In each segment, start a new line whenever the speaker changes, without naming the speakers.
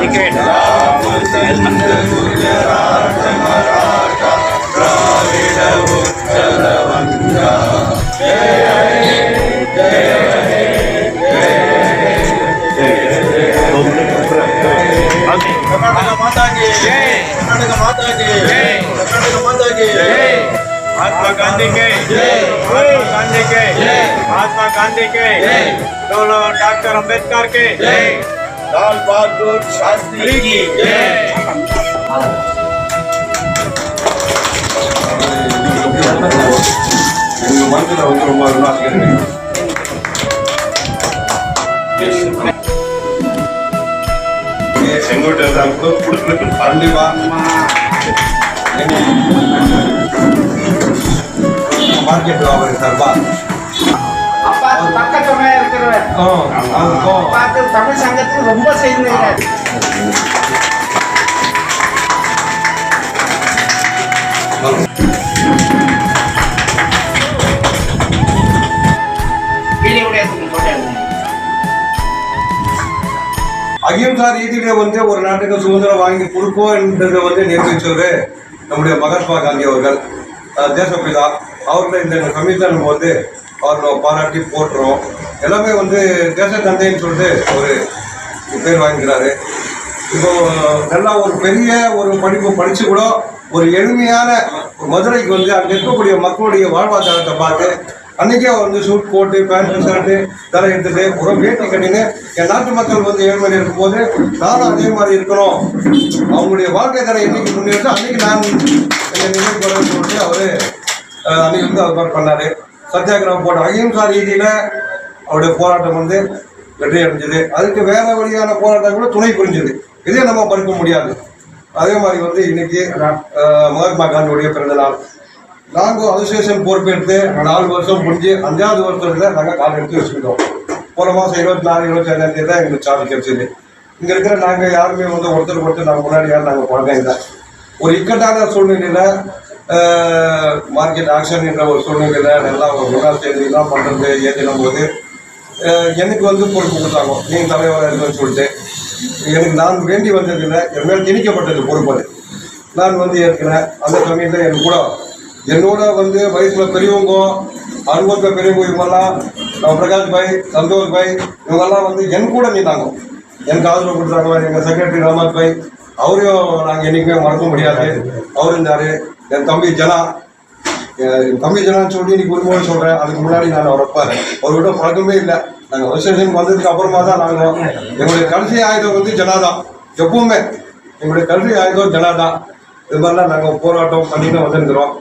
Cricket Mahatma Gandhi के महात्मा गांधी के महात्मा गांधी के डॉक्टर अंबेडकर के लाल बहादुर शास्त्री की
எங்க மனசுல வந்து ரொம்ப அருணாசிக்கிறேன் செங்கோட்டை தான் கூட கொடுக்கணும் கண்டிப்பா மார்க்கெட் வியாபாரி சார்பா
அப்பா பார்த்து தமிழ் சங்கத்துக்கு ரொம்ப செய்திருக்கிறார்
அகிம்சா ரீதியில வந்து ஒரு நாட்டுக்கு சுதந்திரம் வாங்கி கொடுப்போம் என்றதை வந்து நிரூபிச்சவர் நம்முடைய மகாத்மா காந்தி அவர்கள் தேசப்பிதா அவர்களை இந்த சமயத்தில் நம்ம வந்து பாடுறோம் பாராட்டி போட்டுறோம் எல்லாமே வந்து தேச தந்தைன்னு சொல்லிட்டு ஒரு பேர் வாங்கிக்கிறாரு. இப்போ நல்லா ஒரு பெரிய ஒரு படிப்பு படித்து கூட ஒரு எளிமையான மதுரைக்கு வந்து அங்கே இருக்கக்கூடிய மக்களுடைய வாழ்வாதாரத்தை பார்த்து அன்றைக்கே அவர் வந்து சூட் போட்டு பேண்ட் ஷர்ட்டு தலை எடுத்துட்டு ஒரு வேட்டி கட்டின்னு என் நாட்டு மக்கள் வந்து ஏழ்மையில் இருக்கும்போது நானும் அதே மாதிரி இருக்கணும். அவங்களுடைய வாழ்க்கை தரம் என்னைக்கு முன்னேற்று அன்றைக்கி நான் என்னை நினைவு சொல்லிட்டு அவர் அஹ், வந்து அவர் பண்ணார் பண்ணாரு. சத்தியாகிரகம் போட்ட அகிம்சா ரீதியில அவருடைய போராட்டம் வந்து வெற்றி அடைஞ்சது அதுக்கு வேற வழியான போராட்டம் கூட துணை புரிஞ்சது. இதே நம்ம மறுக்க முடியாது. அதே மாதிரி வந்து இன்னைக்கு மகாத்மா காந்தியுடைய பிறந்த நாள். நாங்கள் அசோசியேஷன் பொறுப்பேற்று நாலு வருஷம் முடிஞ்சு அஞ்சாவது வருஷத்துல நாங்கள் கால் எடுத்து வச்சுக்கிட்டோம். போன மாதம் இருபத்தி நாலு இருபத்தி அஞ்சாம் தேதி தான் எங்களுக்கு சார்ஜ் கிடைச்சது. இங்கே இருக்கிற நாங்கள் யாருமே வந்து ஒருத்தர் ஒருத்தர் நாங்கள் முன்னாடி யாரும் நாங்கள் குழந்தைங்க இல்லை. ஒரு இக்கட்டான சூழ்நிலையில் மார்க்கெட் ஆக்ஷன் என்ற ஒரு சூழ்நிலையில் நல்லா ஒரு ஒன்றா தேதியெல்லாம் பண்ணுறது ஏற்றினும் போது எனக்கு வந்து பொறுப்பு கொடுத்தாங்க. நீங்கள் தலைவராக இருக்குன்னு சொல்லிட்டு. எனக்கு நான் வேண்டி வந்ததில்லை என் மேல் திணிக்கப்பட்டது பொறுப்பு அது. நான் வந்து ஏற்கிறேன் அந்த சமயத்தில் என் கூட என்னோட வந்து வயசில் பெரியவங்க அனுபவத்தில் பெரியவங்க இவங்கெல்லாம் நம்ம பிரகாஷ் பாய் சந்தோஷ் பாய் இவங்கெல்லாம் வந்து என் கூட நின்றாங்க எனக்கு ஆதரவு கொடுத்தாங்க. எங்கள் செக்ரட்டரி ராமத் பாய் அவரையும் நாங்கள் என்றைக்குமே மறக்க முடியாது. அவர் இருந்தார் என் தம்பி ஜனா என் தம்பி ஜனான்னு சொல்லி இன்னைக்கு உரிமையோடு சொல்கிறேன் அதுக்கு முன்னாடி நான் அவரை அவர்கிட்ட பழக்கமே இல்லை. நாங்கள் விவசாயம் வந்ததுக்கு அப்புறமா தான் நாங்கள் எங்களுடைய கடைசி ஆயுதம் வந்து ஜனா தான். எப்பவுமே எங்களுடைய கல்வி ஆயுதம் ஜனா தான். இது மாதிரிலாம் நாங்கள் போராட்டம் பண்ணிட்டு வந்திருக்கிறோம்.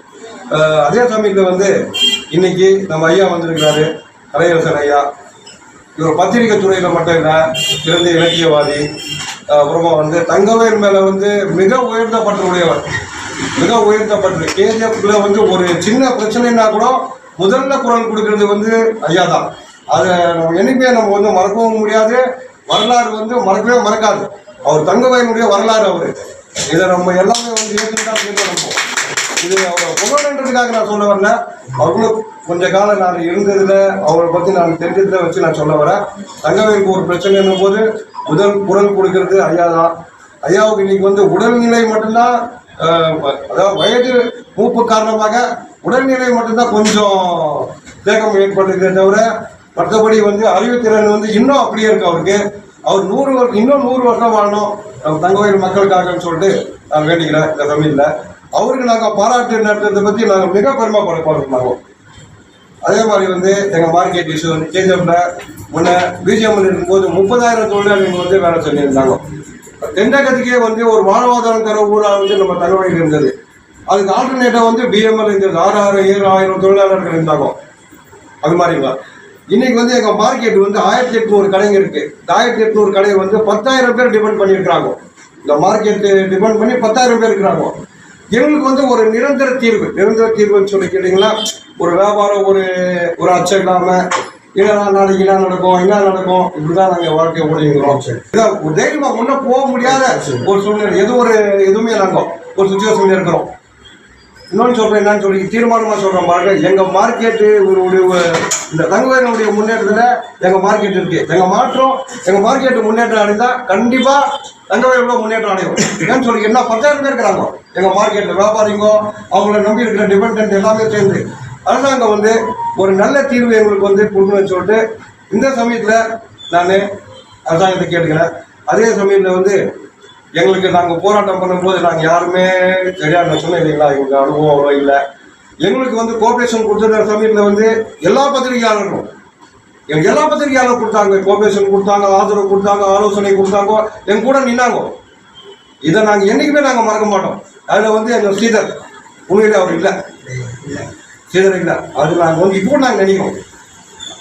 அதே சமயத்தில் வந்து இன்னைக்கு நம்ம ஐயா வந்திருக்கிறாரு கலையரசன் ஐயா. இவர் பத்திரிகை துறையில் மட்டும் இல்லை சிறந்த இலக்கியவாதி. அப்புறமா வந்து தங்கவேல் மேலே வந்து மிக உயர்ந்த பற்று உடையவர். மிக உயர்ந்த பற்று கேஜிஎஃப்ல வந்து ஒரு சின்ன பிரச்சனைனா கூட முதல்ல குரல் கொடுக்கறது வந்து ஐயா தான் அதை நம்ம என்னைக்குமே நம்ம வந்து மறக்கவும் முடியாது. வரலாறு வந்து மறக்கவே மறக்காது. அவர் தங்கவாயினுடைய வரலாறு அவர். இதை நம்ம எல்லாமே வந்து ஏற்றுக்கிட்டா நம்ம இது அவரை புகழ்ன்றதுக்காக நான் சொல்ல வரல. அவர்களும் கொஞ்ச காலம் நான் இருந்ததில் அவரை பற்றி நான் தெரிஞ்சதில் வச்சு நான் சொல்ல வரேன். தங்கவேலுக்கு ஒரு பிரச்சனைன்னும் போது முதல் குரல் கொடுக்கறது ஐயா தான் ஐயாவுக்கு இன்னைக்கு வந்து உடல்நிலை மட்டும்தான் அதாவது வயது மூப்பு காரணமாக உடல்நிலை மட்டும்தான் கொஞ்சம் தேக்கம் ஏற்பட்டிருக்கே தவிர மற்றபடி வந்து அறிவுத்திறன் வந்து இன்னும் அப்படியே இருக்கு அவருக்கு. அவர் நூறு வருஷம் இன்னும் நூறு வருஷம் வாழணும். நம்ம தங்கவயல் மக்களுக்காகன்னு சொல்லிட்டு நான் வேண்டிக்கிறேன் இந்த தமிழில். அவருக்கு நாங்கள் பாராட்டு நடத்துறதை பற்றி நாங்கள் மிக பெருமைப்பட போகிறோம் அதே மாதிரி வந்து எங்கள் மார்க்கெட் இஷ்யூ வந்து கேஜிஎஃப்ல முன்ன பிஜிஎம் இருக்கும்போது முப்பதாயிரம் தொழிலாளிகள் வந்து வேலை சொல்லியிருந்தாங்க. தென்னகத்துக்கே வந்து ஒரு வாழ்வாதாரம் தர ஊராக வந்து நம்ம தகவல் இருந்தது. அதுக்கு ஆல்டர்னேட்டாக வந்து பிஎம்எல் இருந்தது. ஆறு ஆறு ஏழு ஆயிரம் தொழிலாளர்கள் இருந்தாங்க. அது மாதிரிங்களா? இன்னைக்கு வந்து எங்கள் மார்க்கெட் வந்து ஆயிரத்தி எட்நூறு கடைங்க இருக்கு. இந்த ஆயிரத்தி எட்நூறு கடை வந்து பத்தாயிரம் பேர் டிபெண்ட் பண்ணியிருக்கிறாங்க. இந்த மார்க்கெட் டிபெண்ட் பண்ணி பத்தாயிரம் பேர் இருக்கிறாங்க. எங்களுக்கு வந்து ஒரு நிரந்தர தீர்வு. நிரந்தர தீர்வுன்னு சொல்லி கேட்டிங்கன்னா ஒரு வியாபாரம் ஒரு ஒரு அச்சம் இல்லாமல் இதெல்லாம் நாளைக்கு என்ன நடக்கும் என்ன நடக்கும்? இப்படிதான் நாங்க வாழ்க்கை ஓடிங்கிறோம் இதான் ஒரு தைரியமா முன்ன போக முடியாத ஒரு சூழ்நிலை. எது ஒரு எதுவுமே நாங்க ஒரு சுச்சுவேஷன்ல இருக்கிறோம். இன்னொன்று சொல்கிறேன் என்னன்னு சொல்லி தீர்மானமாக சொல்கிறோம் பாருங்க. எங்கள் மார்க்கெட்டு ஒரு ஒரு இந்த தங்கவேனுடைய முன்னேற்றத்தில் எங்கள் மார்க்கெட் இருக்குது எங்கள் மாற்றம் எங்கள் மார்க்கெட் முன்னேற்றம் அடைந்தால் கண்டிப்பாக தங்கவேலோட முன்னேற்றம் அடையும். ஏன்னு சொல்லி என்ன பத்தாயிரம் பேர் இருக்கிறாங்க. எங்கள் மார்க்கெட்டில் வியாபாரிங்கோ அவங்கள நம்பி இருக்கிற டிபெண்ட் எல்லாமே சேர்ந்து அரசாங்கம் வந்து ஒரு நல்ல தீர்வு எங்களுக்கு வந்து கொடுக்கணும்னு சொல்லிட்டு இந்த சமயத்தில் நான் அரசாங்கத்தை கேட்டுக்கிறேன். அதே சமயத்தில் வந்து எங்களுக்கு நாங்கள் போராட்டம் பண்ணும்போது நாங்கள் யாருமே சரியா நான் இல்லைங்களா? எங்களுக்கு அனுபவம் அவ்வளோ இல்லை. எங்களுக்கு வந்து கோஆப்ரேஷன் கொடுத்த சமயத்தில் வந்து எல்லா பத்திரிகையாளர்களும் எங்கள் எல்லா பத்திரிகையாளரும் கொடுத்தாங்க. கோஆப்ரேஷன் கொடுத்தாங்க ஆதரவு கொடுத்தாங்க ஆலோசனை கொடுத்தாங்க எங்க கூட நின்னாங்க. இதை நாங்கள் என்றைக்குமே நாங்கள் மறக்க மாட்டோம். அதில் வந்து எங்கள் ஸ்ரீதர் உண்மையிலே அவர் இல்லை. ஸ்ரீதர் அது நாங்கள் வந்து இப்போ நாங்கள் நினைக்கிறோம்.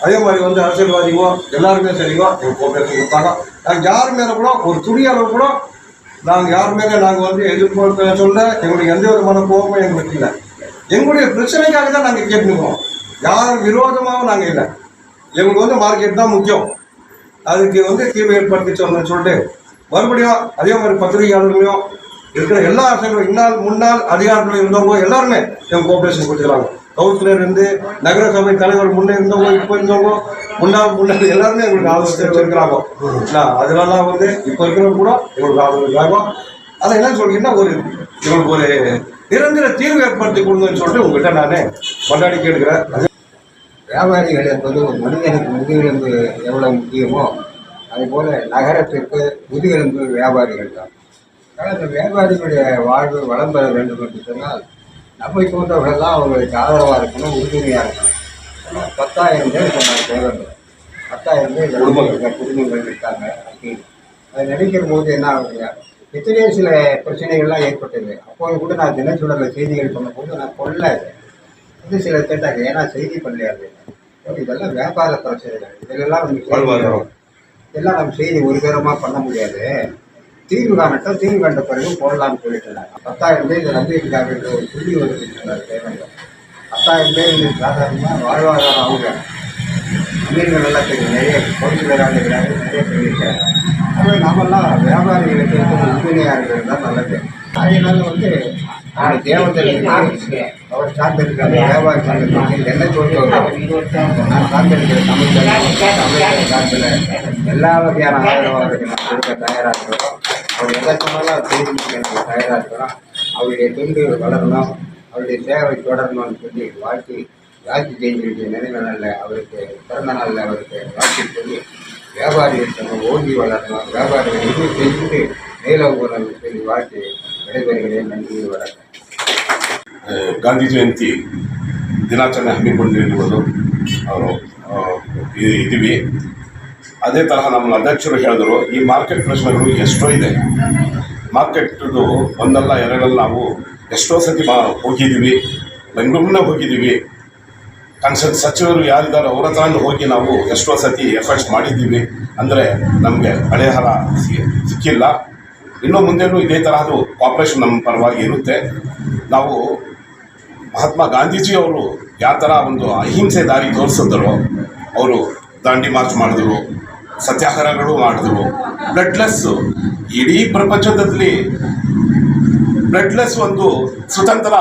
அதே மாதிரி வந்து அரசியல்வாதிகோ எல்லாருமே சரிங்கோ எங்கள் கோஆபரேஷன் கொடுத்தாங்க நாங்கள் யார் மேலே கூட ஒரு துணி அளவு கூட நாங்கள் யார் மேலே நாங்கள் வந்து எதிர்ப்பு சொல்ல எங்களுக்கு எந்த விதமான கோபமும் எங்களுக்கு இல்லை. எங்களுடைய பிரச்சனைக்காக தான் நாங்கள் கேட்டுக்கிறோம். யார் விரோதமாகவும் நாங்கள் இல்லை. எங்களுக்கு வந்து மார்க்கெட் தான் முக்கியம். அதுக்கு வந்து தீர்வு ஏற்படுத்தி சொன்னேன்னு சொல்லிட்டு மறுபடியும் அதே மாதிரி பத்திரிகையாளர்களையும் இருக்கிற எல்லா அரசுகளும் இன்னால் முன்னாள் அதிகாரத்தில் இருந்தவங்க எல்லாருமே எங்கள் கோஆபரேஷன் கொடுத்துக்கிறாங்க. கவுன்சிலர் இருந்து நகரசபை தலைவர் முன்னே இருந்தவங்க இப்போ இருந்தவங்க முன்னாள் முன்னாள் எல்லாருமே எங்களுக்கு ஆதரவு தெரிவிச்சிருக்கிறாங்க. அதனால வந்து இப்போ இருக்கிறவங்க கூட எங்களுக்கு ஆதரவு இருக்காங்க. அதை என்ன சொல்றீங்கன்னா ஒரு இவங்களுக்கு ஒரு நிரந்தர தீர்வு ஏற்படுத்தி கொடுங்கன்னு சொல்லிட்டு உங்ககிட்ட நான் கொண்டாடி கேட்கிறேன்
வியாபாரிகள் என்பது ஒரு மனிதனுக்கு முதுகெலும்பு எவ்வளவு முக்கியமோ அதுபோல நகரத்திற்கு முதுகெலும்பு வியாபாரிகள் தான். ஆனால் இந்த வியாபாரிகளுடைய வாழ்வு வளம் பெற வேண்டும் என்று சொன்னால் நம்மை போன்றவர்கள்லாம் அவர்களுக்கு ஆதரவாக இருக்கணும் உறுதுணையாக இருக்கணும். பத்தாயிரம் பேர் சொன்னாங்க தேவைப்படுது பத்தாயிரம் பேர் குடும்பங்கள் குடும்பங்கள் இருக்காங்க. அப்படின்னு அதை நினைக்கிற போது என்ன ஆகுதுங்க? எத்தனையோ சில பிரச்சனைகள்லாம் ஏற்பட்டது. அப்போது கூட நான் தினச்சுடரில் செய்திகள் சொன்னபோது நான் கொள்ள வந்து சில கேட்டாங்க ஏன்னா செய்தி பண்ணலையாது இதெல்லாம் வியாபார பிரச்சனைகள். இதெல்லாம் நம்ம. இதெல்லாம் நம்ம செய்தி ஒரு பேரமாக பண்ண முடியாது. தீர்வு காணட்டும் தீர்வு கண்ட பிறகு போடலாம்னு சொல்லிட்டு இருந்தாங்க பத்தாயிரம் பேர் நம்பிக்கைக்காக இருக்க ஒரு புள்ளி வருது சொன்னார் தேவையில்லை. பத்தாயிரம் பேர் இது சாதாரணமாக வாழ்வாதாரம் அவங்க அமீர்கள் நல்லா தெரியும் நிறைய கவுன்சிலராக இருக்கிறாங்க நிறைய பேர் அதுவே நாமெல்லாம் வியாபாரிகளுக்கு உண்மையாக இருக்கிறது தான் நல்லது. அதனால வந்து நான் தேவத்தில் அவர் சார்ந்திருக்கிற வியாபாரி சங்கத்துக்கு என்னை பொறுத்தவரை நான் சார்ந்திருக்கிற தமிழ் தமிழ் சார்பில் எல்லா வகையான ஆதரவாளர்களுக்கு நான் கொடுக்க தயாராக இருக்கிறோம். அவர் எதை சொன்னாலும் அதை செய்து முடிக்க எனக்கு தயாராக இருக்கிறோம் அவருடைய தொண்டு வளரணும் அவருடைய சேவை தொடரணும்னு சொல்லி வாழ்த்தி ராஜி ஜெயந்தியுடைய நினைவு நாளில் அவருக்கு பிறந்த நாளில் அவருக்கு வாழ்த்து சொல்லி வியாபாரிகள் சங்கம் ஓங்கி வளரணும் வியாபாரிகள் இன்னும் செஞ்சு மேலோங்கணும் சொல்லி வாழ்த்து விடைபெறுகிறேன் நன்றி வணக்கம்
ಅಹ್, ಗಾಂಧಿ ಜಯಂತಿ ದಿನಾಚರಣೆ ಹಮ್ಮಿಕೊಂಡಿರುವುದು ಅವರು ಅಹ್, ಇ- ಇದ್ದೀವಿ ಅದೇ ತರಹ ನಮ್ಮ ಅಧ್ಯಕ್ಷರು ಹೇಳಿದ್ರು, ಈ ಮಾರ್ಕೆಟ್ ಪ್ರಶ್ನೆಗಳು ಎಷ್ಟೋ ಇದೆ. ಮಾರ್ಕೆಟ್ದು ಒಂದಲ್ಲ ಎರಡಲ್ಲ ನಾವು ಎಷ್ಟೋ ಸತಿ ಮಾ ಹೋಗಿದ್ದೀವಿ, ಬೆಂಗಳೂರಿನ ಹೋಗಿದ್ದೀವಿ. ಕನ್ಸಲ್ಟ್ ಸಚಿವರು ಯಾರಿದ್ದಾರೆ ಅವ್ರ ಹತ್ರನೂ ಹೋಗಿ ನಾವು ಎಷ್ಟೋ ಸತಿ ಎಫರ್ಟ್ಸ್ ಮಾಡಿದ್ದೀವಿ. ಅಂದರೆ ನಮಗೆ ಹಳೆಹರ ಸಿಕ್ಕಿಲ್ಲ. ಇನ್ನು ಮುಂದೆನೂ ಇದೇ ತರಹದ್ದು ಕಾಪ್ರೇಷನ್ ನಮ್ಮ ಪರವಾಗಿ ಇರುತ್ತೆ. ನಾವು ಮಹಾತ್ಮ ಗಾಂಧೀಜಿ ಅವರು ಯಾವ ಥರ ಒಂದು ಅಹಿಂಸೆ ದಾರಿ ತೋರಿಸಿದ್ರು, ಅವರು ದಾಂಡಿ ಮಾರ್ಚ್ ಮಾಡಿದ್ರು. ಸತ್ಯಾಗ್ರಹಗಳು ಮಾಡಿದ್ರು. ಬ್ಲಡ್ಲೆಸ್ ಇಡೀ ಪ್ರಪಂಚದಲ್ಲಿ ಬ್ಲಡ್ಲೆಸ್ ಒಂದು ಸ್ವತಂತ್ರ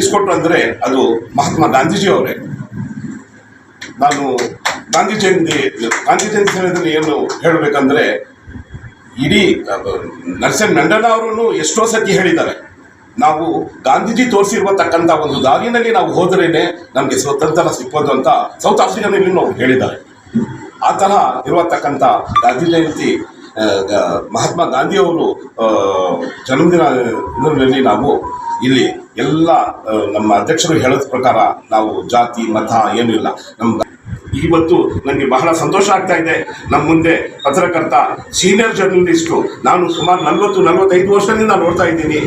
ಇಸ್ಕೊಟ್ರು ಅಂದರೆ ಅದು ಮಹಾತ್ಮ ಗಾಂಧೀಜಿ ಅವರೇ ನಾನು ಗಾಂಧಿ ಜಯಂತಿ ಗಾಂಧಿ ಜಯಂತಿ ಸಮಯದಲ್ಲಿ ಏನು ಹೇಳಬೇಕಂದ್ರೆ, ಇಡೀ ನರ್ಸನ್ ಮಂಡಲ ಅವರು ಎಷ್ಟೋ ಸತಿ ಹೇಳಿದ್ದಾರೆ. ನಾವು ಗಾಂಧೀಜಿ ತೋರಿಸಿರುವತಕ್ಕಂಥ ಒಂದು ದಾರಿನಲ್ಲಿ ನಾವು ಹೋದ್ರೇನೆ ನಮಗೆ ಸ್ವತಂತ್ರ ಸಿಕ್ಕೋದು ಅಂತ ಸೌತ್ ಆಫ್ರಿಕಾದಲ್ಲಿ ನಾವು ಹೇಳಿದ್ದಾರೆ. ಆ ತರಹ ಇರುವತಕ್ಕಂಥ ಗಾಂಧಿ ಜಯಂತಿ ಮಹಾತ್ಮ ಗಾಂಧಿಯವರು ಜನ್ಮದಿನದಲ್ಲಿ ನಾವು ಇಲ್ಲಿ ಎಲ್ಲ ನಮ್ಮ ಅಧ್ಯಕ್ಷರು ಹೇಳಿದ ಪ್ರಕಾರ ನಾವು ಜಾತಿ, ಮತ ಏನೂ ಇಲ್ಲ. ನಮ್ಮ ಇವತ್ತು ನನಗೆ ಬಹಳ ಸಂತೋಷ ಆಗ್ತಾ ಇದೆ. ನಮ್ಮ ಮುಂದೆ ಪತ್ರಕರ್ತ ಸೀನಿಯರ್ ಜರ್ನಲಿಸ್ಟು ನಾನು ಸುಮಾರು ನಲ್ವತ್ತು, ನಲವತ್ತೈದು ವರ್ಷದಿಂದ ನೋಡ್ತಾ ಇದ್ದೀನಿ.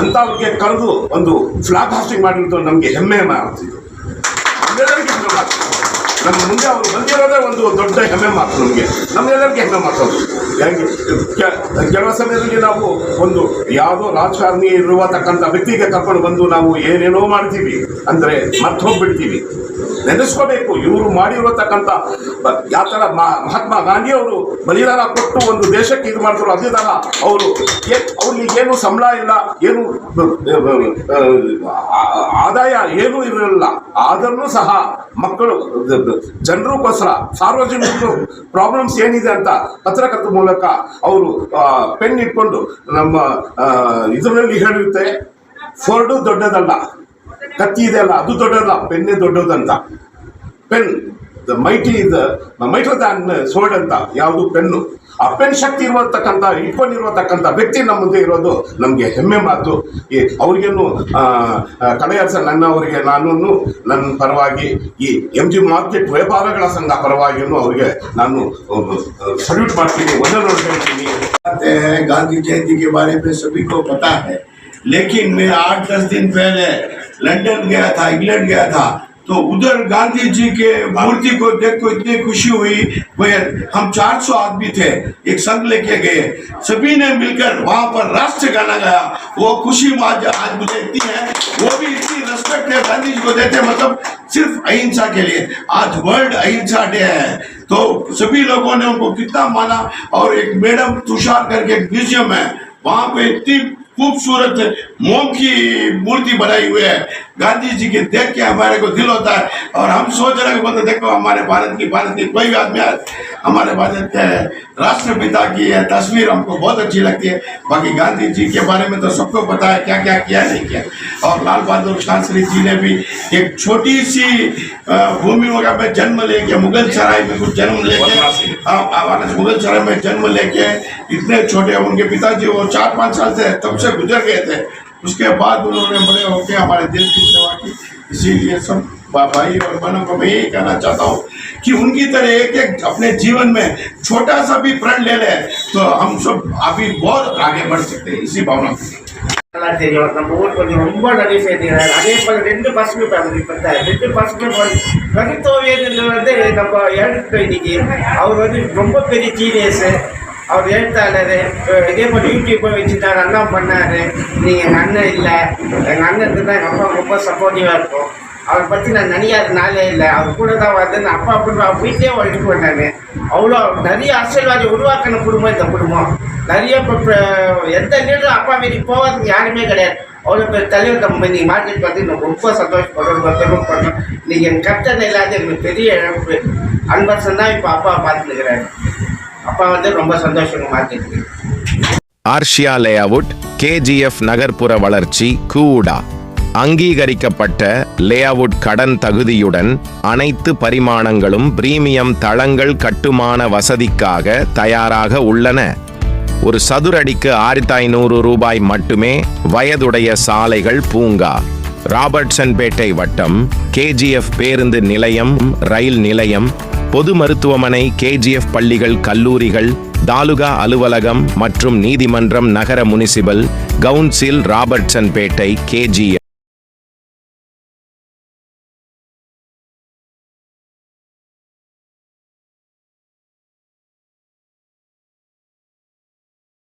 ಅಂಥವ್ರಿಗೆ ಕರೆದು ಒಂದು ಫ್ಲಾಗ್ ಹಾಸ್ಟಿಂಗ್ ಮಾಡಿರೋದು ನಮಗೆ ಹೆಮ್ಮೆ ಮಾಡ್ತಿದ್ರು ನಮ್ಮ ಮುಂದೆ ಅವರು ಬಂದಿರೋದೇ ಒಂದು ದೊಡ್ಡ ಹೆಮ್ಮೆ ಮಾತು ನಮಗೆ. ನಮ್ಮೆಲ್ಲರಿಗೆ ಹೆಮ್ಮೆ ಮಾತು ಹೆಂಗೆ? ಕೆಲವು ಸಮಯದಲ್ಲಿ ನಾವು ಒಂದು ಯಾವುದೋ ರಾಜಕಾರಣಿ ಇರುವತಕ್ಕಂಥ ವ್ಯಕ್ತಿಗೆ ಕರ್ಕೊಂಡು ಬಂದು ನಾವು ಏನೇನೋ ಮಾಡ್ತೀವಿ, ಅಂದರೆ ಮರ್ತು ಹೋಗ್ಬಿಡ್ತೀವಿ. ನೆನೆಸ್ಕೋಬೇಕು. ಇವರು ಮಾಡಿರತಕ್ಕಂಥ ಯಾವ ಥರ ಮಹಾತ್ಮ ಗಾಂಧಿ ಅವರು ಬಲಿದಾನ ಕೊಟ್ಟು ಒಂದು ದೇಶಕ್ಕೆ ಇದು ಮಾಡಿದ್ರು ಅದೇ ಥರ ಅವರು ಅವ್ರಿಗೆ ಏನು ಸಂಬಳ ಇಲ್ಲ, ಏನು ಆದಾಯ ಏನೂ ಇರಲಿಲ್ಲ. ಆದರೂ ಸಹ ಮಕ್ಕಳು ಜನರಿಗೋಸ್ಕರ ಸಾರ್ವಜನಿಕರು ಪ್ರಾಬ್ಲಮ್ಸ್ ಏನಿದೆ ಅಂತ ಪತ್ರಕರ್ತರ ಮೂಲಕ ಅವರು ಪೆನ್ ಇಟ್ಕೊಂಡು ನಮ್ಮ ಇದರಲ್ಲಿ ಹೇಳಿರುತ್ತೆ ಫೋರ್ಡು ದೊಡ್ಡದಲ್ಲ. ಕತ್ತಿ ಇದೆ ಅಲ್ಲ ಅದು ದೊಡ್ಡದಲ್ಲ ಪೆನ್ನೇ ದೊಡ್ಡದಂತ pen the mighty the mightier than sword ಅಂತ ಯಾವುದು ಪೆನ್ನು ಅಪ್ಪನ ಶಕ್ತಿ ಇರುವತಕ್ಕಂಥ ಇಟ್ಕೊಂಡಿರುವತಕ್ಕಂಥ ವ್ಯಕ್ತಿ ನಮ್ಮ ಮುಂದೆ ಇರೋದು ನಮಗೆ ಹೆಮ್ಮೆ ಮಾತು ಈ ಅವ್ರಿಗೇನು ಆ, ಆ, ಕಡೆಯ ಸ ನನ್ನ ಅವರಿಗೆ ನಾನು ನನ್ನ ಪರವಾಗಿ ಈ ಎಂ ಜಿ ಮಾರ್ಕೆಟ್ ವ್ಯಾಪಾರಗಳ ಸಂಘ ಪರವಾಗಿಯೂ ಅವರಿಗೆ ನಾನು ಸಲ್ಯೂಟ್ ಮಾಡ್ತೀನಿ ಒಂದನ್ನು ಹೇಳ್ತೀನಿ
जानते हैं गांधी जयंती के बारे में सभी को पता है लेकिन मैं आठ दस दिन पहले लंदन गया था, इंग्लैंड गया था तो उधर गांधी जी के मूर्ति को देख को इतनी खुशी हुई हम 400 आदमी थे, एक संघ लेके गए, सभी ने मिलकर वहाँ पर राष्ट्र गाना गाया, वो खुशी आज आज मुझे इतनी है, वो भी इतनी रेस्पेक्ट है गांधी जी को देते मतलब सिर्फ़ अहिंसा के लिए, आज वर्ल्ड अहिंसा डे है तो सभी लोगों ने उनको कितना माना, और एक मैडम तुषार करके एक म्यूज़ियम है, वहाँ पे इतनी खूबसूरत मोम की मूर्ति बनाई हुई है। गांधी जी के देख के हमारे को दिल होता है और हम सोच रहे हैं देखो हमारे भारत की भारत की कोई भी आदमी हमारे भारत के राष्ट्रपिता की यह तस्वीर हमको बहुत अच्छी लगती है। बाकी गांधी जी के बारे में तो सबको पता है क्या क्या किया नहीं किया। और लाल बहादुर शास्त्री जी ने भी एक छोटी सी भूमि वगैरह में जन्म लेके मुगल सराय में कुछ जन्म लेके। हाँ, हाँ, मुगल सराय में जन्म लेके इतने छोटे उनके पिताजी वो चार पाँच साल से तब से गुजर गए थे उसके बाद उन्होंने बड़े होके हमारे देश की सेवा की इसीलिए सब भा- भाई और बहनों को मैं यही कहना चाहता हूँ कि उनकी तरह एक एक अपने जीवन में छोटा सा भी प्रण ले ले तो हम सब अभी बहुत आगे बढ़ सकते हैं इसी भावना से
நல்லா தெரியும் நம்ம ஊர் கொஞ்சம் ரொம்ப நிறைய செய்திருக்கிறார் அதே போல ரெண்டு பசங்க இப்போ இப்போ ரெண்டு பசங்க கருத்தோவியர் வந்து நம்ம எழுத்து இன்னைக்கு அவர் வந்து ரொம்ப பெரிய ஜீனியஸு அவர் எழுத்தாளர். இதே போல் யூடியூப்பை வச்சு தான் அண்ணா பண்ணார். நீங்கள் எங்கள் அண்ணன் இல்லை. எங்கள் அண்ணனுக்கு தான் எங்கள் அப்பா ரொம்ப சப்போர்ட்டிவாக இருக்கும். அவரை பற்றி நான் நினைக்காத நாளே இல்லை. அவர் கூட தான் வந்து நான் அப்பா அப்படி அவன் வீட்லேயே ஒழிச்சு பண்ணாங்க அவ்வளோ நிறைய அரசியல்வாதி உருவாக்கின குடும்பம் இந்த குடும்பம். நிறைய இப்போ எந்த லீடரும் அப்பா வீட்டுக்கு போகிறதுக்கு யாருமே கிடையாது. அவ்வளோ பேர் தலைவர் நம்ம நீங்கள் மார்க்கெட் பார்த்து நான் ரொம்ப சந்தோஷப்படுறோம் ரொம்ப பண்ணோம் பண்ணுறோம் இன்னைக்கு என் கட்டணம் இல்லாத எனக்கு பெரிய இழப்பு. அன்பரசன் தான் இப்போ அப்பா பார்த்துருக்கிறாரு அப்பா வந்து ரொம்ப சந்தோஷங்க
ஆர்ஷியா லேஅவுட் கேஜிஎஃப் நகர்ப்புற வளர்ச்சி கூடா. அங்கீகரிக்கப்பட்ட லேஅவுட் கடன் தகுதியுடன் அனைத்து பரிமாணங்களும் பிரீமியம் தளங்கள் கட்டுமான வசதிக்காக தயாராக உள்ளன. ஒரு சதுரடிக்கு ஆயிரத்தி ஐநூறு ரூபாய் மட்டுமே வயதுடைய சாலைகள் பூங்கா. ராபர்ட்சன்பேட்டை வட்டம் கேஜிஎஃப் பேருந்து நிலையம் ரயில் நிலையம் பொது மருத்துவமனை கேஜிஎஃப் பள்ளிகள் கல்லூரிகள் தாலுகா அலுவலகம் மற்றும் நீதிமன்றம் நகர முனிசிபல் கவுன்சில் ராபர்ட்சன்பேட்டை கேஜிஎஃப்.